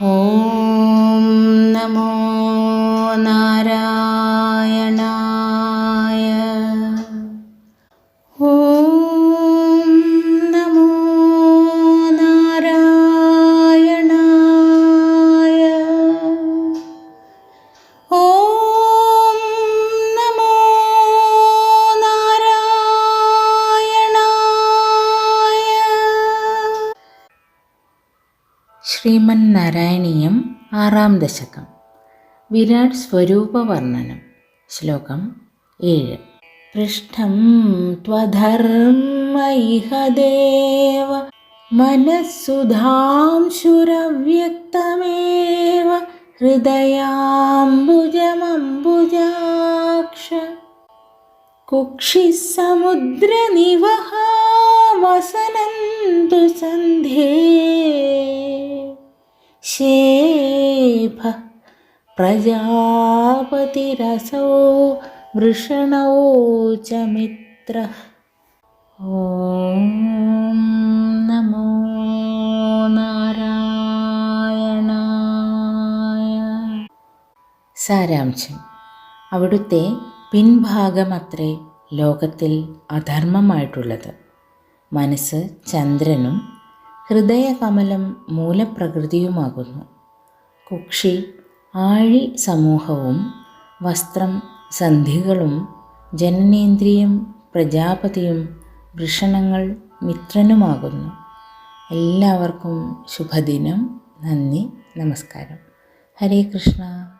哦。ശ്രീമൻ നാരായണീയം ആറാം ദശകം. വിരാട് സ്വരൂപ വർണനം ശ്ലോകം ഏഴ്. പൃഷ്ഠം ത്വധർമ്മ ദേവ മനസ്സുധാംശുരവ്യക്തമേവ. ഹൃദയാംബുജമംബുജാക്ഷ. കുക്ഷിസമുദ്രനിവഹാ शेफः प्रजापतिरसौ वृषणौ च मित्रः ॐ नमो നാരായണായ സാരാംശം അവിടുത്തെ പിൻഭാഗമത്രേ ലോകത്തിൽ അധർമ്മമായിട്ടുള്ളത് മനസ്സ് ചന്ദ്രനും ഹൃദയകമലം മൂലപ്രകൃതിയുമാകുന്നു. കുക്ഷി ആഴി സമൂഹവും വസ്ത്രം സന്ധികളും ജനനേന്ദ്രിയം പ്രജാപതിയും വൃഷണങ്ങൾ മിത്രനുമാകുന്നു. എല്ലാവർക്കും ശുഭദിനം. നന്ദി. നമസ്കാരം. ഹരേ കൃഷ്ണ.